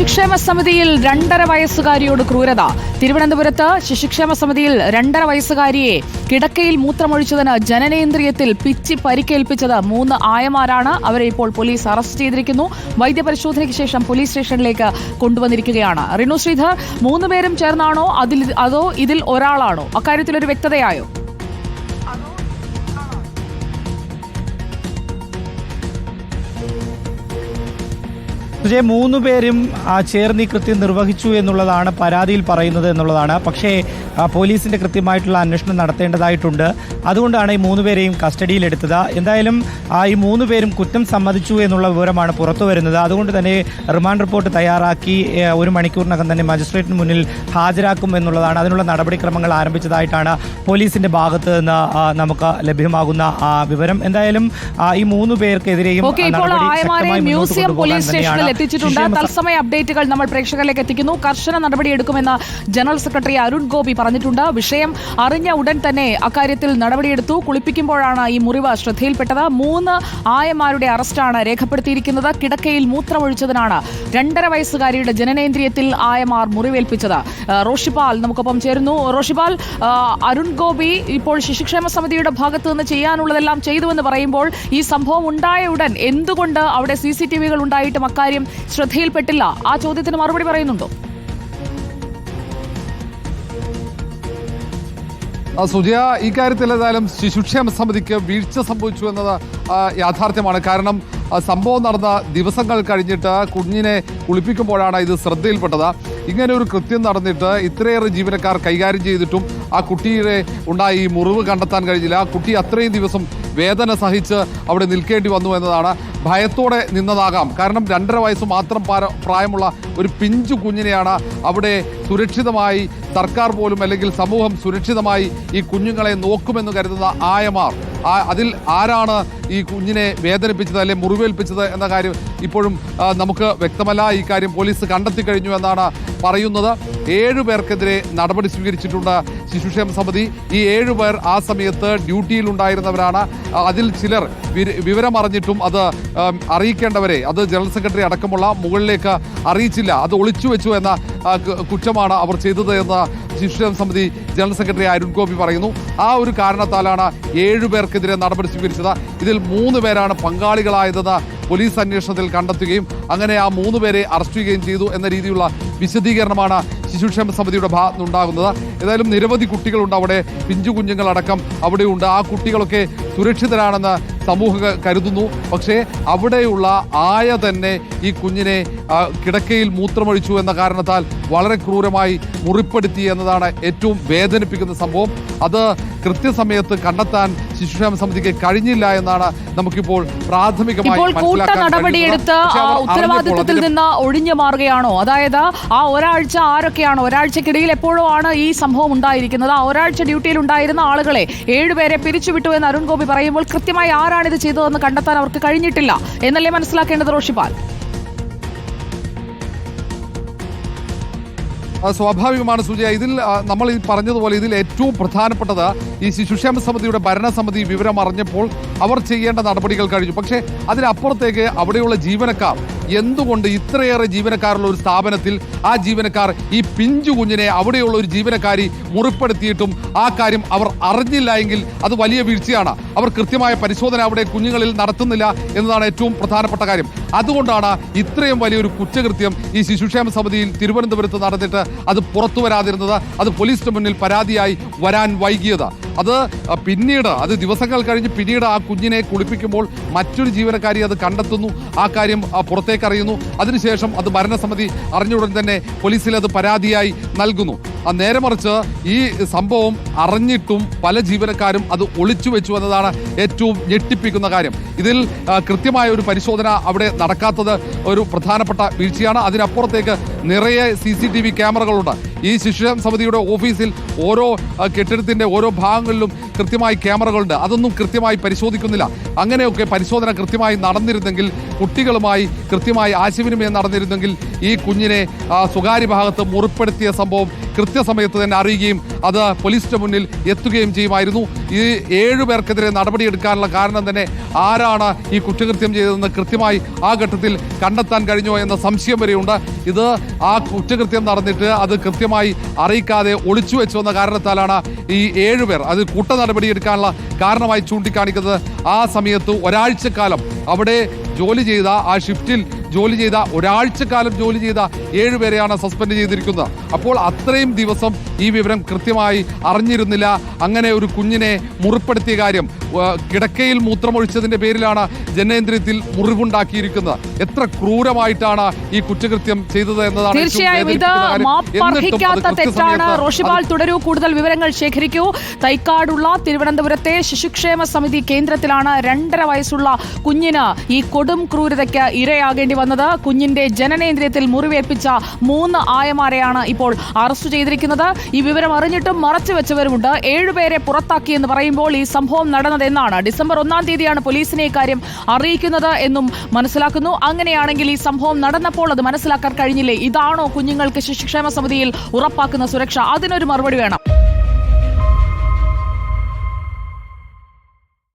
ശിശുക്ഷേമ സമിതിയിൽ രണ്ടര വയസ്സുകാരിയോട് ക്രൂരത. തിരുവനന്തപുരത്ത് ശിശുക്ഷേമ സമിതിയിൽ രണ്ടര വയസ്സുകാരിയെ കിടക്കയിൽ മൂത്രമൊഴിച്ചതിന് ജനനേന്ദ്രിയത്തിൽ പിച്ചി പരിക്കേൽപ്പിച്ചത് മൂന്ന് ആയമാരാണ്. അവരെ ഇപ്പോൾ പോലീസ് അറസ്റ്റ് ചെയ്തിരിക്കുന്നു. വൈദ്യപരിശോധനയ്ക്ക് ശേഷം പോലീസ് സ്റ്റേഷനിലേക്ക് കൊണ്ടുവന്നിരിക്കുകയാണ്. റിനു ശ്രീധർ മൂന്നുപേരും ചേർന്നാണോ? അതിൽ അതോ ഇതിൽ ഒരാളാണോ? അക്കാര്യത്തിൽ ഒരു വ്യക്തതയായോ? സുജയ് മൂന്ന് പേരും ചേർന്ന് ഈ കൃത്യം നിർവഹിച്ചു എന്നുള്ളതാണ് പരാതിയിൽ പറയുന്നത് എന്നുള്ളതാണ്. പക്ഷേ പോലീസിന്റെ കൃത്യമായിട്ടുള്ള അന്വേഷണം നടത്തേണ്ടതായിട്ടുണ്ട്. അതുകൊണ്ടാണ് ഈ മൂന്ന് പേരെയും കസ്റ്റഡിയിലെടുത്തത്. എന്തായാലും ആ, ഈ മൂന്ന് പേരും കുറ്റം സമ്മതിച്ചു എന്നുള്ള വിവരമാണ് പുറത്തു വരുന്നത്. അതുകൊണ്ട് തന്നെ റിമാൻഡ് റിപ്പോർട്ട് തയ്യാറാക്കി ഒരു മണിക്കൂറിനകം തന്നെ മജിസ്ട്രേറ്റിന് മുന്നിൽ ഹാജരാക്കും എന്നുള്ളതാണ്. അതിനുള്ള നടപടിക്രമങ്ങൾ ആരംഭിച്ചതായിട്ടാണ് പോലീസിന്റെ ഭാഗത്ത് നിന്ന് നമുക്ക് ലഭ്യമാകുന്ന ആ, വിവരം. എന്തായാലും ഈ മൂന്ന് പേർക്കെതിരെയും മ്യൂസിയം പോലീസ് സ്റ്റേഷനിൽ എത്തിച്ചിട്ടുണ്ട്. തത്സമയ അപ്ഡേറ്റുകൾ നമ്മൾ പ്രേക്ഷകരിലേക്ക് എത്തിക്കുന്നു. കർശന നടപടിയെടുക്കുമെന്ന് ജനറൽ സെക്രട്ടറി അരുൺ ഗോപി പറഞ്ഞിട്ടുണ്ട്. വിഷയം അറിഞ്ഞ ഉടൻ തന്നെ അക്കാര്യത്തിൽ നടപടിയെടുത്തു. കുളിപ്പിക്കുമ്പോഴാണ് ഈ മുറിവ് ശ്രദ്ധയിൽപ്പെട്ടത്. മൂന്ന് ആയമാരുടെ അറസ്റ്റാണ് രേഖപ്പെടുത്തിയിരിക്കുന്നത്. കിടക്കയിൽ മൂത്രമൊഴിച്ചതിനാണ് രണ്ടര വയസ്സുകാരിയുടെ ജനനേന്ദ്രിയത്തിൽ ആയമാർ മുറിവേൽപ്പിച്ചത്. റോഷിപാൽ നമുക്കൊപ്പം ചേരുന്നു. റോഷിപാൽ അരുൺ ഗോപി ഇപ്പോൾ ശിശുക്ഷേമ സമിതിയുടെ ഭാഗത്ത് നിന്ന് ചെയ്യാനുള്ളതെല്ലാം ചെയ്തുവെന്ന് പറയുമ്പോൾ ഈ സംഭവം ഉണ്ടായ ഉടൻ എന്തുകൊണ്ട് അവിടെ സി സി ടി വികൾ ഉണ്ടായിട്ടും അക്കാര്യം ശ്രദ്ധയിൽപ്പെട്ടില്ല? ആ ചോദ്യത്തിന് മറുപടി പറയുന്നുണ്ടോ? സുജയ ഈ കാര്യത്തിൽ ഏതായാലും ശിശുക്ഷേമ സമിതിക്ക് വീഴ്ച സംഭവിച്ചു എന്നത് യാഥാർത്ഥ്യമാണ്. കാരണം സംഭവം നടന്ന ദിവസങ്ങൾ കഴിഞ്ഞിട്ട് കുഞ്ഞിനെ കുളിപ്പിക്കുമ്പോഴാണ് ഇത് ശ്രദ്ധയിൽപ്പെട്ടത്. ഇങ്ങനെ ഒരു കൃത്യം നടന്നിട്ട് ഇത്രയേറെ ജീവനക്കാർ കൈകാര്യം ചെയ്തിട്ടും ആ കുട്ടിയുടെ ഉണ്ടായ മുറിവ് കണ്ടെത്താൻ കഴിഞ്ഞില്ല. ആ കുട്ടി അത്രയും ദിവസം വേദന സഹിച്ച് അവിടെ നിൽക്കേണ്ടി വന്നു എന്നതാണ് ഭയത്തോടെ നിന്നതാകാം. കാരണം രണ്ടര വയസ്സ് മാത്രം പ്രായമുള്ള ഒരു പിഞ്ചു കുഞ്ഞിനെയാണ് അവിടെ സുരക്ഷിതമായി സർക്കാർ പോലും അല്ലെങ്കിൽ സമൂഹം സുരക്ഷിതമായി ഈ കുഞ്ഞുങ്ങളെ നോക്കുമെന്ന് കരുതുന്ന ആയമാർ. അതിൽ ആരാണ് ഈ കുഞ്ഞിനെ വേദനിപ്പിച്ചത് അല്ലെ മുറിവേൽപ്പിച്ചത് എന്ന കാര്യം ഇപ്പോഴും നമുക്ക് വ്യക്തമല്ല. ഈ കാര്യം പോലീസ് കണ്ടെത്തി കഴിഞ്ഞു എന്നാണ് പറയുന്നത്. ഏഴു പേർക്കെതിരെ നടപടി സ്വീകരിച്ചിട്ടുണ്ട് ശിശുക്ഷേമ സമിതി. ഈ ഏഴു പേർ ആ സമയത്ത് ഡ്യൂട്ടിയിൽ ഉണ്ടായിരുന്നവരാണ്. അതിൽ ചിലർ വിവരമറിഞ്ഞിട്ടും അത് അറിയിക്കേണ്ടവരെ അത് ജനറൽ സെക്രട്ടറി അടക്കമുള്ള മുകളിലേക്ക് അറിയിച്ചില്ല. അത് ഒളിച്ചു വെച്ചു എന്ന കുറ്റമാണ് അവർ ചെയ്തത് എന്ന് ശിശുക്ഷേമ സമിതി ജനറൽ സെക്രട്ടറി അരുൺ ഗോപി പറയുന്നു. ആ ഒരു കാരണത്താലാണ് ഏഴുപേർക്കെതിരെ നടപടി സ്വീകരിച്ചത്. ഇതിൽ മൂന്ന് പേരാണ് പങ്കാളികളായതെന്ന് പോലീസ് അന്വേഷണത്തിൽ കണ്ടെത്തുകയും അങ്ങനെ ആ മൂന്ന് പേരെ അറസ്റ്റ് ചെയ്യുകയും ചെയ്തു എന്ന രീതിയിലുള്ള വിശദീകരണമാണ് ശിശുക്ഷേമ സമിതിയുടെ ഭാഗത്ത് നിന്നുണ്ടാകുന്നത് ഏതായാലും നിരവധി കുട്ടികളുണ്ട് അവിടെ. പിഞ്ചു കുഞ്ഞുങ്ങളടക്കം അവിടെയുണ്ട്. ആ കുട്ടികളൊക്കെ സുരക്ഷിതരാണെന്ന് സമൂഹം കരുതുന്നു. പക്ഷേ അവിടെയുള്ള ആയ തന്നെ ഈ കുഞ്ഞിനെ കിടക്കയിൽ മൂത്രമൊഴിച്ചു എന്ന കാരണത്താൽ വളരെ ക്രൂരമായി മുറിപ്പെടുത്തി എന്നതാണ് ഏറ്റവും വേദനിപ്പിക്കുന്ന സംഭവം. അത് കൃത്യസമയത്ത് കണ്ടെത്താൻ ശിശുക്ഷേമ സമിതിക്ക് കഴിഞ്ഞില്ല എന്നാണ് നമുക്കിപ്പോൾ പ്രാഥമികമായി നടപടിയെടുത്ത് അറിഞ്ഞപ്പോൾ നിന്ന് ഒഴിഞ്ഞു മാറുകയാണോ? അതായത് ആ ഒരാഴ്ച ആരൊക്കെയാണോ ഒരാഴ്ചക്കിടയിൽ എപ്പോഴും ആണ് ഈ സംഭവം ഉണ്ടായിരിക്കുന്നത്. ആ ഒരാഴ്ച ഡ്യൂട്ടിയിൽ ഉണ്ടായിരുന്ന ആളുകളെ ഏഴുപേരെ പിരിച്ചുവിട്ടു എന്ന് അരുൺ ഗോപി പറയുമ്പോൾ കൃത്യമായി ആരാണ് ഇത് ചെയ്തതെന്ന് കണ്ടെത്താൻ അവർക്ക് കഴിഞ്ഞിട്ടില്ല. എന്നല്ലേ മനസ്സിലാക്കേണ്ടത് റോഷിപാൽ? സ്വാഭാവികമാണ് സൂചയ ഇതിൽ നമ്മൾ ഈ പറഞ്ഞതുപോലെ ഇതിൽ ഏറ്റവും പ്രധാനപ്പെട്ടത് ഈ ശിശുക്ഷേമ സമിതിയുടെ ഭരണസമിതി വിവരം അറിഞ്ഞപ്പോൾ അവർ ചെയ്യേണ്ട നടപടികൾ കഴിഞ്ഞു. പക്ഷേ അതിനപ്പുറത്തേക്ക് അവിടെയുള്ള ജീവനക്കാർ എന്തുകൊണ്ട് ഇത്രയേറെ ജീവനക്കാരുള്ള ഒരു സ്ഥാപനത്തിൽ ആ ജീവനക്കാർ ഈ പിഞ്ചു കുഞ്ഞിനെ അവിടെയുള്ള ഒരു ജീവനക്കാരി മുറിപ്പെടുത്തിയിട്ടും ആ കാര്യം അവർ അറിഞ്ഞില്ല എങ്കിൽ അത് വലിയ വീഴ്ചയാണ്. അവർ കൃത്യമായ പരിശോധന അവിടെ കുഞ്ഞുങ്ങളിൽ നടത്തുന്നില്ല എന്നതാണ് ഏറ്റവും പ്രധാനപ്പെട്ട കാര്യം. അതുകൊണ്ടാണ് ഇത്രയും വലിയൊരു കുറ്റകൃത്യം ഈ ശിശുക്ഷേമ സമിതിയിൽ തിരുവനന്തപുരത്ത് നടന്നിട്ട് അത് പുറത്തു വരാതിരുന്നത്. അത് പോലീസിന് മുന്നിൽ പരാതിയായി വരാൻ വൈകിയത്. അത് പിന്നീട് അത് ദിവസങ്ങൾ കഴിഞ്ഞ് പിന്നീട് ആ കുഞ്ഞിനെ കുളിപ്പിക്കുമ്പോൾ മറ്റൊരു ജീവനക്കാരി അത് കണ്ടെത്തുന്നു. ആ കാര്യം പുറത്തേക്കറിയുന്നു. അതിനുശേഷം അത് ഭരണസമിതി അറിഞ്ഞുടൻ തന്നെ പോലീസിൽ അത് പരാതിയായി നൽകുന്നു. നേരെ മറിച്ച് ഈ സംഭവം അറിഞ്ഞിട്ടും പല ജീവനക്കാരും അത് ഒളിച്ചു വെച്ചു എന്നതാണ് ഏറ്റവും ഞെട്ടിപ്പിക്കുന്ന കാര്യം. ഇതിൽ കൃത്യമായ ഒരു പരിശോധന അവിടെ നടക്കാത്തത് ഒരു പ്രധാനപ്പെട്ട വീഴ്ചയാണ്. അതിനപ്പുറത്തേക്ക് നിറയെ സി സി ടി വി ക്യാമറകളുണ്ട്. ഈ ശിശുരം സമിതിയുടെ ഓഫീസിൽ ഓരോ കെട്ടിടത്തിന്റെ ഓരോ ഭാഗങ്ങളിലും കൃത്യമായി ക്യാമറകളുണ്ട്. അതൊന്നും കൃത്യമായി പരിശോധിക്കുന്നില്ല. അങ്ങനെയൊക്കെ പരിശോധന കൃത്യമായി നടന്നിരുന്നെങ്കിൽ കുട്ടികളുമായി കൃത്യമായി ആശയവിനിമയം നടന്നിരുന്നെങ്കിൽ ഈ കുഞ്ഞിനെ സ്വകാര്യ ഭാഗത്ത് മുറിപ്പെടുത്തിയ സംഭവം കൃത്യസമയത്ത് തന്നെ അറിയുകയും അത് പോലീസിന്റെ മുന്നിൽ എത്തുകയും ചെയ്യുമായിരുന്നു. ഈ ഏഴു പേർക്കെതിരെ നടപടിയെടുക്കാനുള്ള കാരണം തന്നെ ആരാണ് ഈ കുറ്റകൃത്യം ചെയ്തതെന്ന് കൃത്യമായി ആ ഘട്ടത്തിൽ കണ്ടെത്താൻ കഴിഞ്ഞോ എന്ന സംശയം വരെയുണ്ട്. ഇത് ആ കുറ്റകൃത്യം നടന്നിട്ട് അത് കൃത്യമായി അറിയിക്കാതെ ഒളിച്ചു വെച്ചു എന്ന കാരണത്താലാണ് ഈ ഏഴുപേർ അത് കൂട്ട നടപടിയെടുക്കാനുള്ള കാരണമായി ചൂണ്ടിക്കാണിക്കുന്നത്. ആ സമയത്ത് ഒരാഴ്ചക്കാലം അവിടെ ജോലി ചെയ്ത ആ ഷിഫ്റ്റിൽ ജോലി ചെയ്ത ഒരാഴ്ചക്കാലം ജോലി ചെയ്ത ഏഴുപേരെയാണ് സസ്പെൻഡ് ചെയ്തിരിക്കുന്നത്. അപ്പോൾ അത്രയും ദിവസം ഈ വിവരം കൃത്യമായി അറിഞ്ഞിരുന്നില്ല. അങ്ങനെ ഒരു കുഞ്ഞിനെ മുറിപ്പെടുത്തിയ കാര്യം കിടക്കയിൽ മൂത്രമൊഴിച്ചതിന്റെ പേരിലാണ് ജനേന്ദ്രിയത്തിൽ മുറിവുണ്ടാക്കിയിരിക്കുന്നത്. എത്ര ക്രൂരമായിട്ടാണ് ഈ കുറ്റകൃത്യം ചെയ്തത് എന്നതാണ് തീർച്ചയായും ഇത് മാപ്പർഹിക്കാത്ത തെറ്റാണ്. റോഷിപാൽ തുടരൂ. കൂടുതൽ വിവരങ്ങൾ ശേഖരിക്കൂ. തൈക്കാടുള്ള തിരുവനന്തപുരത്തെ ശിശുക്ഷേമ സമിതി കേന്ദ്രത്തിലാണ് രണ്ടര വയസ്സുള്ള കുഞ്ഞിന് ഈ കൊടും ക്രൂരതയ്ക്ക് ഇരയാകേണ്ടി വന്നത്. കുഞ്ഞിന്റെ ജനനേന്ദ്രിയത്തിൽ മുറിവേൽപ്പിച്ച മൂന്ന് ആയമാരെയാണ് ഇപ്പോൾ അറസ്റ്റ് ചെയ്തിരിക്കുന്നത്. ഈ വിവരം അറിഞ്ഞിട്ടും മറച്ചു വെച്ചവരുമുണ്ട്. ഏഴുപേരെ പുറത്താക്കിയെന്ന് പറയുമ്പോൾ ഈ സംഭവം നടന്നതെന്നാണ് ഡിസംബർ ഒന്നാം തീയതിയാണ് പോലീസിനെ ഇക്കാര്യം അറിയിക്കുന്നത് എന്നും മനസ്സിലാക്കുന്നു. അങ്ങനെയാണെങ്കിൽ ഈ സംഭവം നടന്നപ്പോൾ അത് മനസ്സിലാക്കാൻ കഴിഞ്ഞില്ലേ? ഇതാണോ കുഞ്ഞുങ്ങൾക്ക് ശിശുക്ഷേമ സമിതിയിൽ ഉറപ്പാക്കുന്ന സുരക്ഷ? അതിനൊരു മറുപടി വേണം.